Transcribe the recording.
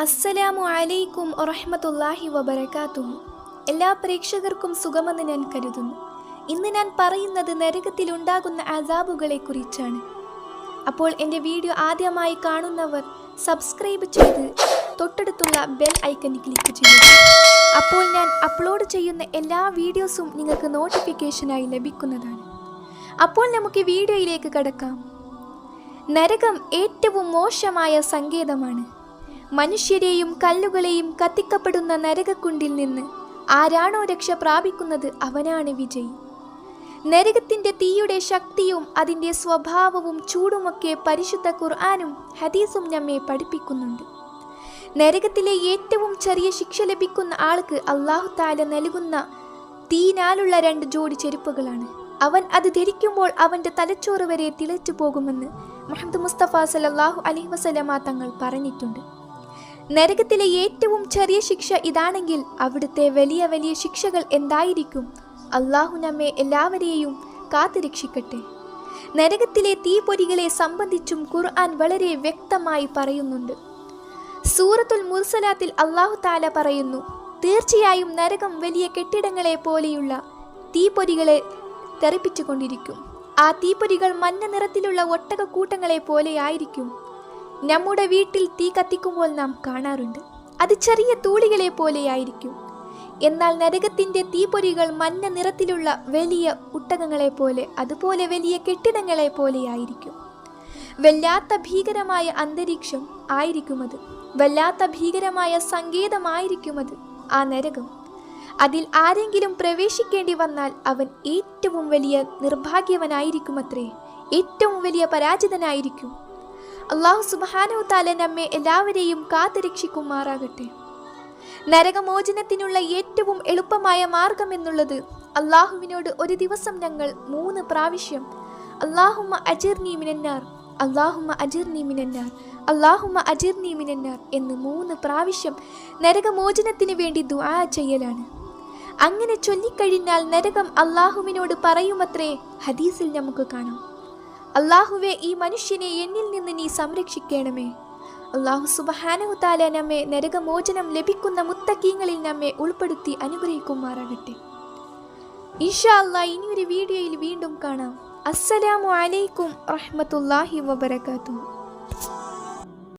അസ്സലാമു അലൈക്കും വറഹ്മത്തുള്ളാഹി വബറകാതുഹു. എല്ലാ പ്രേക്ഷകർക്കും സുഖമെന്ന് ഞാൻ കരുതുന്നു. ഇന്ന് ഞാൻ പറയുന്നത് നരകത്തിൽ ഉണ്ടാകുന്ന അസാബുകളെ കുറിച്ചാണ് അപ്പോൾ എന്റെ വീഡിയോ ആദ്യമായി കാണുന്നവർ സബ്സ്ക്രൈബ് ചെയ്ത് തൊട്ടടുത്തുള്ള ബെൽ ഐക്കൺ ക്ലിക്ക് ചെയ്യുക. അപ്പോൾ ഞാൻ അപ്ലോഡ് ചെയ്യുന്ന എല്ലാ വീഡിയോസും നിങ്ങൾക്ക് നോട്ടിഫിക്കേഷനായി ലഭിക്കുന്നതാണ്. അപ്പോൾ നമുക്ക് വീഡിയോയിലേക്ക് കടക്കാം. നരകം ഏറ്റവും മോശമായ സങ്കേതമാണ്. മനുഷ്യരെയും കല്ലുകളെയും കത്തിക്കപ്പെടുന്ന നരകക്കുണ്ടിൽ നിന്ന് ആരാണോ രക്ഷ പ്രാപിക്കുന്നത് അവനാണ് വിജയി. നരകത്തിന്റെ തീയുടെ ശക്തിയും അതിന്റെ സ്വഭാവവും ചൂടുമൊക്കെ പരിശുദ്ധ ഖുർആാനും ഹദീസും നമ്മെ പഠിപ്പിക്കുന്നുണ്ട്. നരകത്തിലെ ഏറ്റവും ചെറിയ ശിക്ഷ ലഭിക്കുന്ന ആൾക്ക് അള്ളാഹു താല നൽകുന്ന തീനാലുള്ള രണ്ട് ജോഡി ചെരുപ്പുകളാണ്. അവൻ അത് ധരിക്കുമ്പോൾ അവന്റെ തലച്ചോറ് വരെ തിളച്ചു പോകുമെന്ന് മുഹമ്മദ് മുസ്തഫ സലല്ലാഹു അലൈഹി വസല്ലമ തങ്ങൾ പറഞ്ഞിട്ടുണ്ട്. നരകത്തിലെ ഏറ്റവും ചെറിയ ശിക്ഷ ഇതാണെങ്കിൽ അവിടുത്തെ വലിയ വലിയ ശിക്ഷകൾ എന്തായിരിക്കും? അള്ളാഹു നമ്മെ എല്ലാവരെയും കാത്തുരക്ഷിക്കട്ടെ. നരകത്തിലെ തീപൊരികളെ സംബന്ധിച്ചും ഖുർആൻ വളരെ വ്യക്തമായി പറയുന്നുണ്ട്. സൂറത്തുൽ മുർസലാത്തിൽ അള്ളാഹു താല പറയുന്നു തീർച്ചയായും നരകം വലിയ കെട്ടിടങ്ങളെ പോലെയുള്ള തീപ്പൊരികളെ തെറിപ്പിച്ചുകൊണ്ടിരിക്കും. ആ തീപ്പൊരികൾ മഞ്ഞ നിറത്തിലുള്ള ഒട്ടകക്കൂട്ടങ്ങളെ പോലെയായിരിക്കും നമ്മുടെ വീട്ടിൽ തീ കത്തിക്കുമ്പോൾ നാം കാണാറുണ്ട്. അത് ചെറിയ തൂളികളെ പോലെയായിരിക്കും. എന്നാൽ നരകത്തിന്റെ തീപൊരികൾ മഞ്ഞ നിറത്തിലുള്ള വലിയ ഉട്ടകങ്ങളെ പോലെ അതുപോലെ വലിയ കെട്ടിടങ്ങളെ പോലെയായിരിക്കും. വല്ലാത്ത ഭീകരമായ അന്തരീക്ഷം ആയിരിക്കും അത്. വല്ലാത്ത ഭീകരമായ സങ്കേതമായിരിക്കും അത് ആ നരകം. അതിൽ ആരെങ്കിലും പ്രവേശിക്കേണ്ടി വന്നാൽ അവൻ ഏറ്റവും വലിയ നിർഭാഗ്യവനായിരിക്കും അത്രേ. ഏറ്റവും വലിയ പരാജിതനായിരിക്കും. അള്ളാഹു സുബാനോത്താല താല നമ്മെ എല്ലാവരെയും കാത്തുരക്ഷിക്കുമാറാകട്ടെ. നരകമോചനത്തിനുള്ള ഏറ്റവും എളുപ്പമായ മാർഗം എന്നുള്ളത് അള്ളാഹുവിനോട് ഒരു ദിവസം ഞങ്ങൾ മൂന്ന് പ്രാവശ്യം അള്ളാഹുമ്മ അജിർനി മിനന്നാർ അള്ളാഹുമ്മ അജിർനി മിനന്നാർ അള്ളാഹുമ്മ അജിർനി മിനന്നാർ എന്ന് മൂന്ന് പ്രാവശ്യം നരകമോചനത്തിന് വേണ്ടി ദുആ ചെയ്യലാണ്. അങ്ങനെ ചൊല്ലിക്കഴിഞ്ഞാൽ നരകം അള്ളാഹുവിനോട് പറയുമത്രേ ഹദീസിൽ നമുക്ക് കാണാം. അള്ളാഹുവെ ഈ മനുഷ്യനെ എന്നിൽ നിന്ന് നീ സംരക്ഷിക്കണമേ. അള്ളാഹു സുബഹാനഹുതാല നമ്മെ നരകമോചനം ലഭിക്കുന്ന മുത്തക്കീങ്ങളിൽ നമ്മെ ഉൾപ്പെടുത്തി അനുഗ്രഹിക്കുമാറാകട്ടെ. ഇൻഷാ അള്ളാഹ് ഇനിയൊരു വീഡിയോയിൽ വീണ്ടും കാണാം. അസ്സലാമു അലൈക്കും റഹ്മത്തുള്ളാഹി വബറകാതുഹു.